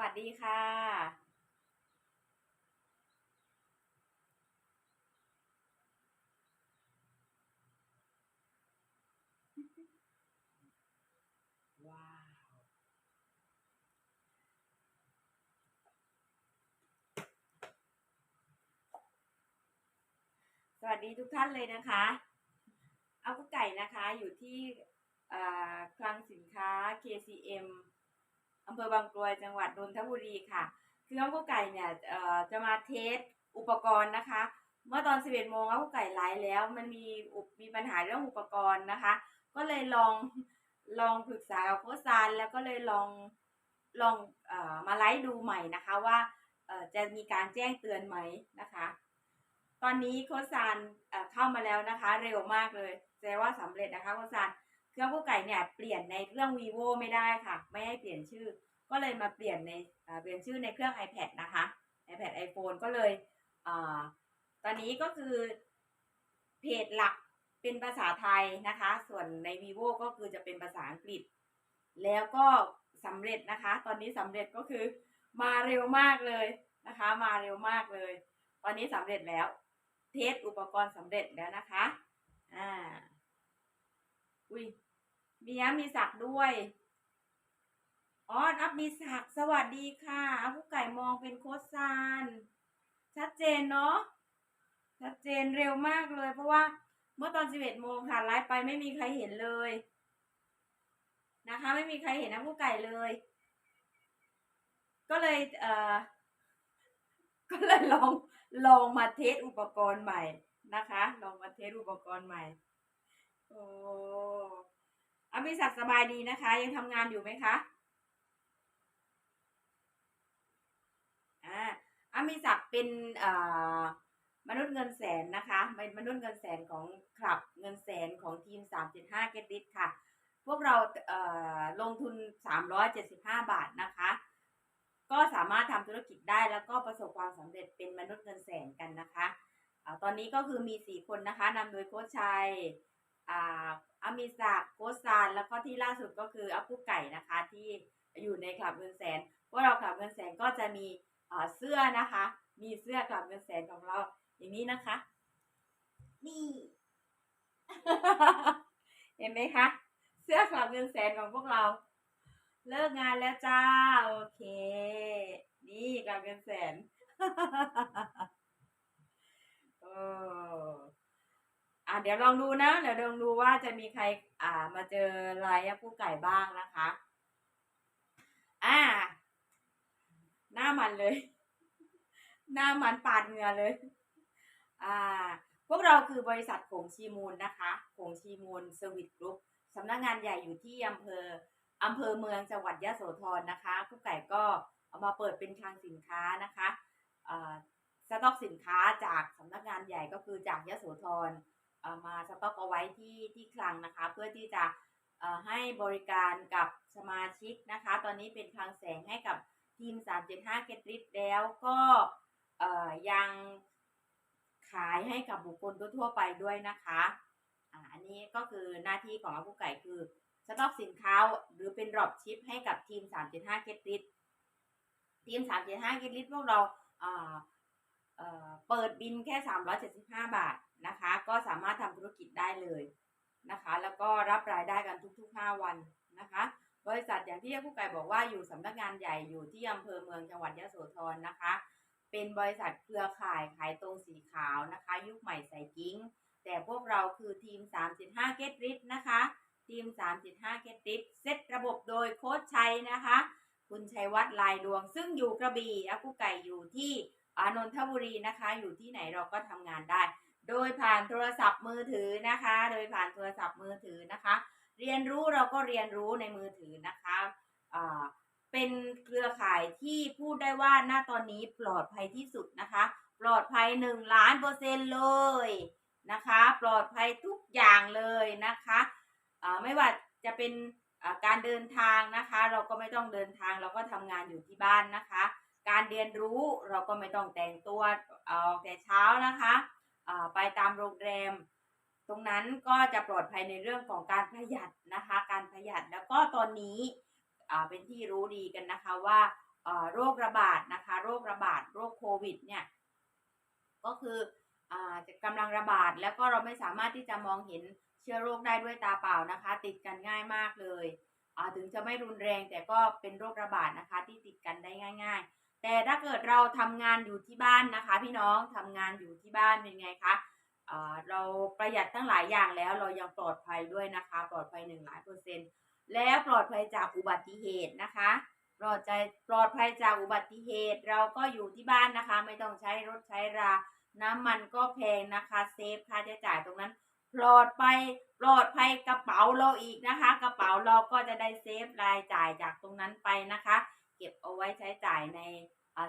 วัสดีค่ะ ว้าว สวัสดีทุกท่านเลยนะคะ เอากุ๊กไก่นะคะอยู่ที่คลังสินค้า KCM อำเภอบางกรวยจังหวัดนนทบุรีค่ะคือน้องกุ๊กไก่เนี่ยจะมาเทสอุปกรณ์นะคะ เมื่อตอน 11โมงน้องกุ๊กไก่ไลฟ์แล้ว มันมีมีปัญหาเรื่องอุปกรณ์นะคะ ก็เลยลองลองปรึกษากับโค้ชซานแล้วก็เลยลองลองอมาไลฟ์ดูใหม่นะคะว่าจะมีการแจ้งเตือนไหมนะคะ ตอนนี้โค้ชซานเข้ามาแล้วนะคะ เร็วมากเลยแสดงว่าสำเร็จนะคะโค้ชซาน เครื่องกุ๊กไก่เนี่ยเปลี่ยนในเครื่อง vivo ไม่ได้ค่ะ ไม่ให้เปลี่ยนชื่อ ก็เลยมาเปลี่ยนในเปลี่ยนชื่อในเครื่อง iPad นะคะ iPad iPhone ก็เลยอตอนนี้ก็คือเพจหลักเป็นภาษาไทยนะคะ ส่วนใน vivo ก็คือจะเป็นภาษาอังกฤษ แล้วก็สำเร็จนะคะ ตอนนี้สำเร็จก็คือมาเร็วมากเลยนะคะ มาเร็วมากเลย ตอนนี้สำเร็จแล้ว เทสอุปกรณ์สำเร็จแล้วนะคะ อ่า อุ้ยมีย้มีสักด้วย อ๋อนับมีศักสวัสดีค่ะผู้ไก่มองเป็นโคชซานชัดเจนเนาะ ชัดเจนเร็วมากเลย เพราะว่าเมื่อตอน11โมงค่ะไลฟ์ไปไม่มีใครเห็นเลย นะคะ ไม่มีใครเห็นอาผู้ไก่เลย ก็เลยเอ่อก็เลยลองลองมาเทสอุปกรณ์ใหม่นะคะ ลองมาเทสอุปกรณ์ใหม่ โอ้อาภิศักดิ์สบายดีนะคะ ยังทำงานอยู่ไหมคะอ่าอามีศักดิ์เป็นเอ่อมนุษย์เงินแสนนะคะเป็นมนุษย์เงินแสนของคลับเงินแสนของทีม 375เกติสค่ะ พวกเราเอ่อลงทุน 375 บาทนะคะ ก็สามารถทำธุรกิจได้แล้วก็ประสบความสำเร็จเป็นมนุษย์เงินแสนกันนะคะอตอนนี้ก็คือมี 4 คนนะคะนำโดยโค้ชชัย อ่าอามีศักดิ์โค้ชซานแล้วก็ที่ล่าสุดก็คืออาปุไก่นะคะที่อยู่ในคลับเงินแสนพวกเราคลับเงินแสนก็จะมีอ่าเสื้อนะคะ มีเสื้อกลับเงินแสนของเราอย่างนี้นะคะ นี่ เห็นไหมคะเสื้อกลับเงินแสนของพวกเรา เลิกงานแล้วจ้าโอเค นี่กลับเงินแสนโอ้ อะเดี๋ยวลองดูนะ เดี๋ยวลองดูว่าจะมีใครอ่ามาเจอไลน์ผู้ไก่บ้างนะคะ อ่า หน้ามันเลย หน้ามันปาดเหงื่อเลย อ่า พวกเราคือบริษัทผงชีมูลนะคะผงชีมูลเซอร์วิสกรุ๊ปสำนักงานใหญ่อยู่ที่อำเภออำเภอเมืองจังหวัดยะโสธรนะคะผู้ไก่ก็เอามาเปิดเป็นคลังสินค้านะคะสต็อกสินค้าจากสำนักงานใหญ่ก็คือจากยะโสธร มาสต็อกเอาไว้ที่ที่คลังนะคะ เพื่อที่จะให้บริการกับสมาชิกนะคะ ตอนนี้เป็นคลังแสงให้กับทีม 375เกตลิตแล้วก็ยังขายให้กับบุคคลทั่วไปด้วยนะคะอันนี้ก็คือหน้าที่ของอากุไก่คือสต็อกสินค้าหรือเป็นดรอปชิปให้กับทีม 375เกตลิตทีม 375เกตลิตพวกเราเปิดบินแค่ 375 บาทนะคะ กิจได้เลยนะคะ แล้วก็รับรายได้กันทุกๆ 5 วันนะคะ บริษัทอย่างที่ผู้ไก่บอกว่าอยู่สำนักงานใหญ่อยู่ที่อำเภอเมืองจังหวัดยะโสธรนะคะ เป็นบริษัทเครือข่ายขายตรงสีขาวนะคะ ยุคใหม่ใส่กิ้ง แต่พวกเราคือทีม375 Get r i นะคะ ทีม375 Get r i เซตระบบโดยโค้ชชัยนะคะ คุณชัยวัฒน์ลายดวง ซึ่งอยู่กระบี่อากุไก่อยู่ที่อนนทบุรีนะคะ อยู่ที่ไหนเราก็ทำงานได้ โดยผ่านโทรศัพท์มือถือนะคะ โดยผ่านโทรศัพท์มือถือนะคะ เรียนรู้เราก็เรียนรู้ในมือถือนะคะอ่าเป็นเครือข่ายที่พูดได้ว่าหน้าตอนนี้ปลอดภัยที่สุดนะคะ ปลอดภัยหนึ่งล้านเปอร์เซ็นต์เลยนะคะ ปลอดภัยทุกอย่างเลยนะคะอ่าไม่ว่าจะเป็นอ่าการเดินทางนะคะ เราก็ไม่ต้องเดินทางเราก็ทำงานอยู่ที่บ้านนะคะ การเรียนรู้เราก็ไม่ต้องแต่งตัวออกแต่เช้านะคะ ไปตามโรงแรม ตรงนั้นก็จะปลอดภัยในเรื่องของการประหยัดนะคะ การประหยัดแล้วก็ตอนนี้เป็นที่รู้ดีกันนะคะว่าโรคระบาดนะคะ โรคระบาดโรคโควิดเนี่ยก็คืออกำลังระบาดแล้วก็เราไม่สามารถที่จะมองเห็นเชื้อโรคได้ด้วยตาเปล่านะคะ ติดกันง่ายมากเลยถึงจะไม่รุนแรงแต่ก็เป็นโรคระบาดนะคะที่ติดกันได้ง่าย ๆ แต่ถ้าเกิดเราทำงานอยู่ที่บ้านนะคะ พี่น้องทำงานอยู่ที่บ้านเป็นไงคะเราประหยัดตั้งหลายอย่างแล้วเรายังปลอดภัยด้วยนะคะ ปลอดภัยหนึ่งหลายเปอร์เซ็นต์แล้วปลอดภัยจากอุบัติเหตุนะคะปลอดใจปลอดภัยจากอุบัติเหตุ เราก็อยู่ที่บ้านนะคะ ไม่ต้องใช้รถใช้รา น้ำมันก็แพงนะคะเซฟค่าใช้จ่ายตรงนั้นปลอดภัยปลอดภัยกระเป๋าเราอีกนะคะ กระเป๋าเราก็จะได้เซฟรายจ่ายจากตรงนั้นไปนะคะ ก็บเอาไว้ใช้จ่ายใน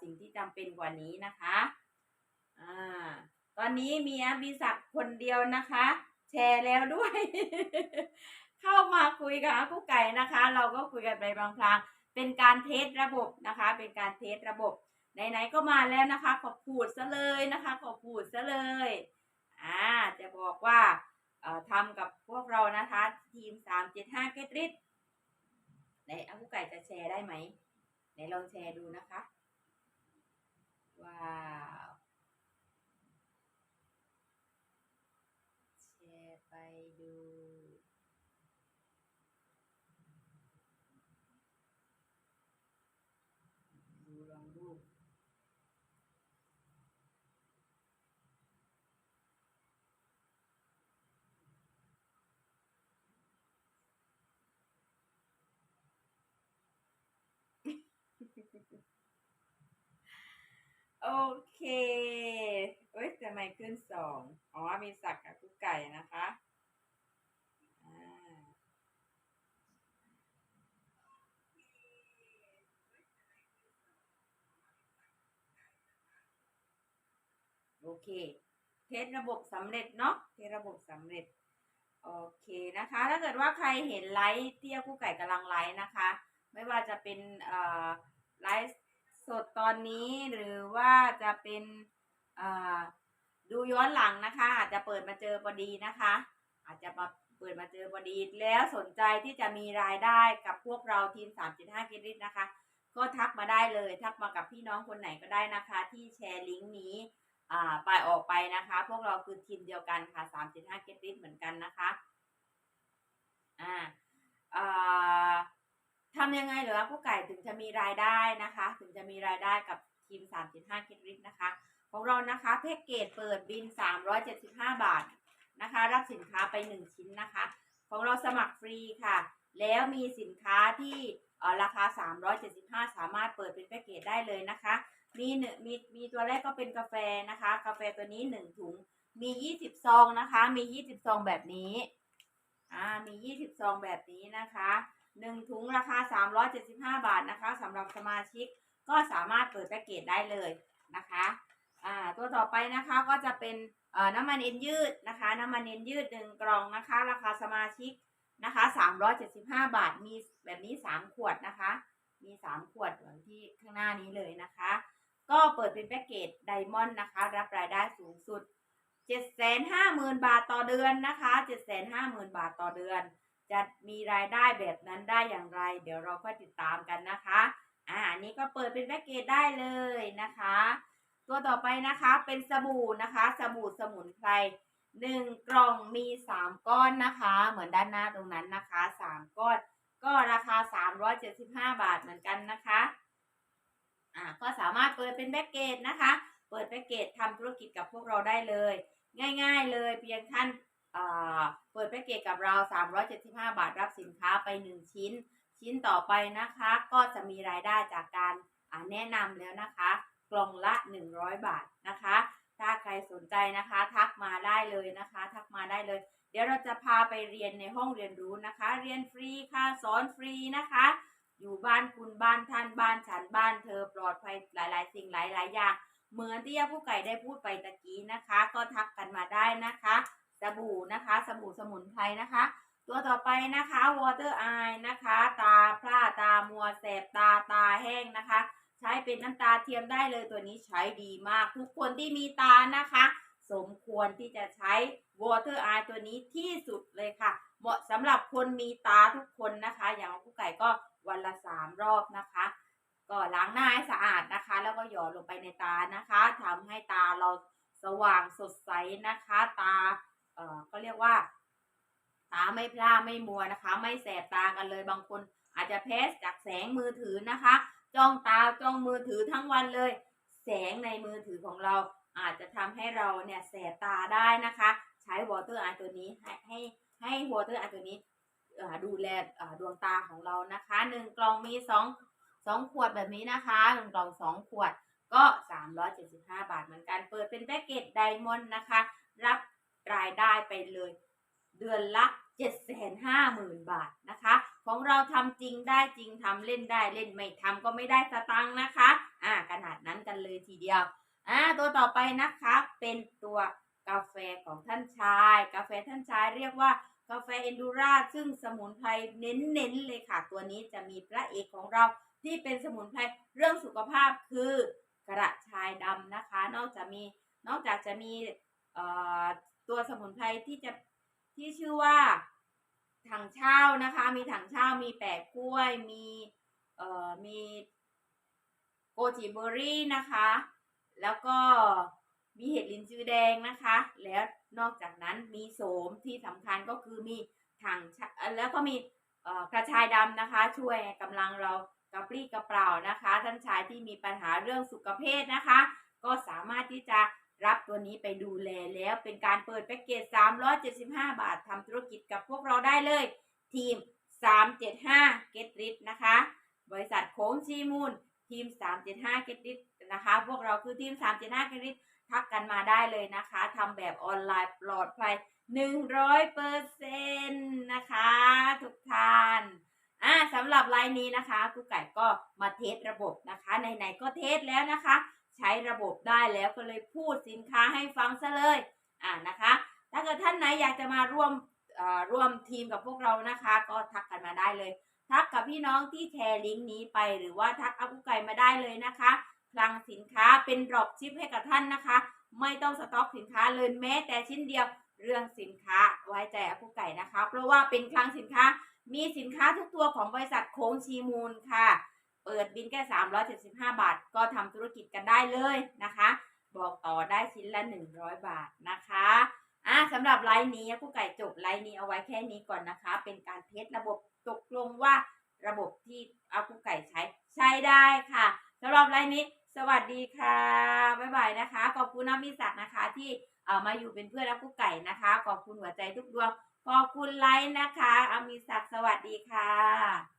สิ่งที่จำเป็นกว่านี้นะคะอ่าตอนนี้มีอภิศักดิ์คนเดียวนะคะ แชร์แล้วด้วย เข้ามาคุยกับอากุ๊กไก่นะคะ เราก็คุยกันไปบางพลางเป็นการเทสระบบนะคะ เป็นการเทสระบบไหนๆก็มาแล้วนะคะ ขอพูดซะเลยนะคะ ขอพูดซะเลยอ่าจะบอกว่าทำกับพวกเรานะคะ ทีมสามเจ็ดห้าเกตริดไหนอากุ๊กไก่จะแชร์ได้ไหม ไหนลองแชร์ดูนะคะ ว้าวแชร์ไปดูดูลองดู โอเค เอ้ยทำไมขึ้นสองอ๋อ มีสักกับกุ๊กไก่นะคะโอเค เทสระบบสำเร็จเนาะ เทสระบบสำเร็จ โอเคนะคะ ถ้าเกิดว่าใครเห็นไลฟ์เตี้ยกู้ไก่กำลังไลฟ์นะคะ ไม่ว่าจะเป็นเอ่อไลฟ์ สดตอนนี้หรือว่าจะเป็นอ่อดูย้อนหลังนะคะ อาจจะเปิดมาเจอพอดีนะคะ อาจจะมาเปิดมาเจอพอดี แล้วสนใจที่จะมีรายได้กับพวกเราทีม 3.5กิริตนะคะ ก็ทักมาได้เลย ทักมากับพี่น้องคนไหนก็ได้นะคะ ที่แชร์ลิงก์นี้อ่าไปออกไปนะคะ พวกเราคือทีมเดียวกันค่ะ 3.5กิริตเหมือนกันนะคะอ่าอ่า ทำยังไงเหรอผู้ไก่ถึงจะมีรายได้นะคะ ถึงจะมีรายได้กับทีม 3.5 คิดริกนะคะ ของเรานะคะแพ็กเกจเปิดบิน 375 บาทนะคะ รับสินค้าไป 1 ชิ้นนะคะ ของเราสมัครฟรีค่ะ แล้วมีสินค้าที่ราคา 375 สามารถเปิดเป็นแพ็กเกจได้เลยนะคะ มีหนึ่งมีมีตัวแรกก็เป็นกาแฟนะคะ กาแฟตัวนี้ 1 ถุง มี 20 ซองนะคะ มี 20 ซองแบบนี้อ่ามี 20 ซองแบบนี้นะคะ หนึ่งถุงราคา 375 บาทนะคะสำหรับสมาชิกก็สามารถเปิดแพ็กเกจได้เลยนะคะอ่าตัวต่อไปนะคะก็จะเป็นเอ่อน้ำมันเอ็นยืดนะคะ น้ำมันเอ็นยืดหนึ่งกล่องนะคะ ราคาสมาชิกนะคะ 375 บาทมีแบบนี้ 3 ขวดนะคะ มี 3 ขวดเหมือนที่ข้างหน้านี้เลยนะคะ ก็เปิดเป็นแพ็กเกจไดมอนด์นะคะ รับรายได้สูงสุด 750,000 บาทต่อเดือนนะคะ 750,000 บาทต่อเดือน จะมีรายได้แบบนั้นได้อย่างไร เดี๋ยวเราก็ติดตามกันนะคะอ่าอันนี้ก็เปิดเป็นแพ็กเกจได้เลยนะคะ ตัวต่อไปนะคะเป็นสบู่นะคะ สบู่สมุนไพรหนึ่งกล่องมีสามก้อนนะคะ เหมือนด้านหน้าตรงนั้นนะคะสามก้อน ก็ราคาสามร้อยเจ็ดสิบห้าบาทเหมือนกันนะคะอ่าก็สามารถเปิดเป็นแพ็กเกจนะคะ เปิดแพ็กเกจทำธุรกิจกับพวกเราได้เลย ง่าย ๆ เลยเพียงท่าน เปิดแพ็กเกจกับเรา 375 บาทรับสินค้าไป 1 ชิ้น ชิ้นต่อไปนะคะ ก็จะมีรายได้จากการแนะนำแล้วนะคะ กล่องละ 100 บาทนะคะ ถ้าใครสนใจนะคะ ทักมาได้เลยนะคะ ทักมาได้เลย เดี๋ยวเราจะพาไปเรียนในห้องเรียนรู้นะคะ เรียนฟรีค่ะ สอนฟรีนะคะ อยู่บ้านคุณบ้านท่านบ้านฉันบ้านเธอปลอดภัยหลาย ๆ สิ่งหลาย ๆ อย่างเหมือนที่ย่าผู้ไก่ได้พูดไปตะกี้นะคะ ก็ทักกันมาได้นะคะ สบู่นะคะ สบู่สมุนไพรนะคะ ตัวต่อไปนะคะ water eye นะคะ ตาพร่าตามัวแสบตาตาแห้งนะคะ ใช้เป็นน้ำตาเทียมได้เลยตัวนี้ใช้ดีมาก ทุกคนที่มีตานะคะ สมควรที่จะใช้ water eye ตัวนี้ที่สุดเลยค่ะ เหมาะสำหรับคนมีตาทุกคนนะคะ อย่างผู้ไก่ก็วันละสามรอบนะคะก็ล้างหน้าให้สะอาดนะคะ แล้วก็หยอดลงไปในตานะคะทำให้ตาเราสว่างสดใสนะคะ ตา เอ่อก็เรียกว่า ตาไม่พร่าไม่มัวนะคะ ไม่แสบตากันเลยบางคน อาจจะแพ้จากแสงมือถือนะคะ จ้องตาจ้องมือถือทั้งวันเลย แสงในมือถือของเรา อาจจะทำให้เราเนี่ยแสบตาได้นะคะ ใช้วอเตอร์ไอตัวนี้ให้ให้ให้วอเตอร์ไอตัวนี้ดูแลดวงตาของเรานะคะหนึ่งกล่องมีสองสองขวดแบบนี้นะคะหนึ่งกล่องสองขวดก็ 375 บาทเหมือนกัน เปิดเป็นแพ็กเกจไดมอนด์นะคะ รับ รายได้ไปเลย เดือนละ 750,000 บาทนะคะ ของเราทำจริงได้จริงทำเล่นได้เล่นไม่ทำก็ไม่ได้สตังค์นะคะอ่าขนาดนั้นกันเลยทีเดียวอ่าตัวต่อไปนะคะเป็นตัวกาแฟของท่านชาย กาแฟท่านชายเรียกว่ากาแฟเอนดูราซึ่งสมุนไพรเน้นๆเลยค่ะ ตัวนี้จะมีพระเอกของเราที่เป็นสมุนไพรเรื่องสุขภาพคือกระชายดำนะคะ นอกจากมีนอกจากจะมีเอ่อ ตัวสมุนไพรที่จะที่ชื่อว่าถังเช่านะคะ มีถังเช่ามีแปะกล้วย มีเอ่อมีโกจิเบอรี่นะคะ แล้วก็มีเห็ดลินจือแดงนะคะ แล้วนอกจากนั้นมีโสมที่สำคัญก็คือมีถังแล้วก็มีกระชายดำนะคะ ช่วยกำลังเรากระปรี้กระเปร่านะคะ ท่านชายที่มีปัญหาเรื่องสุขภาพนะคะ ก็สามารถที่จะ รับตัวนี้ไปดูแลแล้วเป็นการเปิดแพ็กเกจ 375 บาททำธุรกิจกับพวกเราได้เลย ทีม 375 Get Rich นะคะ บริษัทโค้งชีมูล ทีม 375 Get Rich นะคะ พวกเราคือทีม 375 Get Rich ทักกันมาได้เลยนะคะทำแบบออนไลน์ปลอดภัย 100เปอร์เซ็นต์นะคะ ทุกท่านอ่าสำหรับไลน์นี้นะคะกูไก่ก็มาเทสระบบนะคะไหนๆก็เทสแล้วนะคะ ใช้ระบบได้แล้วก็เลยพูดสินค้าให้ฟังซะเลยอ่านะคะ ถ้าเกิดท่านไหนอยากจะมาร่วมร่วมทีมกับพวกเรานะคะ ก็ทักกันมาได้เลย ทักกับพี่น้องที่แชร์ลิงก์นี้ไปหรือว่าทักอากุไก่มาได้เลยนะคะคลังสินค้าเป็นดรอปชิปให้กับท่านนะคะ ไม่ต้องสต็อกสินค้าเลยแม้แต่ชิ้นเดียวเรื่องสินค้าไว้ใจอากุไก่นะคะ เพราะว่าเป็นคลังสินค้ามีสินค้าทุกตัวของบริษัทโค้งชีมูลค่ะ เปิดบินแค่375 บาท ก็ทำธุรกิจกันได้เลยนะคะ บอกต่อได้ชิ้นละ 100 บาทนะคะอะสำหรับไลน์นี้ผู้ไก่จบไลน์นี้เอาไว้แค่นี้ก่อนนะคะ เป็นการเทสระบบตกลงว่าระบบที่อากุไก่ใช้ใช้ได้ค่ะสำหรับไลน์นี้ สวัสดีค่ะบ๊ายบายนะคะ ขอบคุณน้ำมิสักนะคะที่เอ่อมาอยู่เป็นเพื่อนอากุไก่นะคะ ขอบคุณหัวใจทุกดวงขอบคุณไลน์นะคะอามิสักสวัสดีค่ะ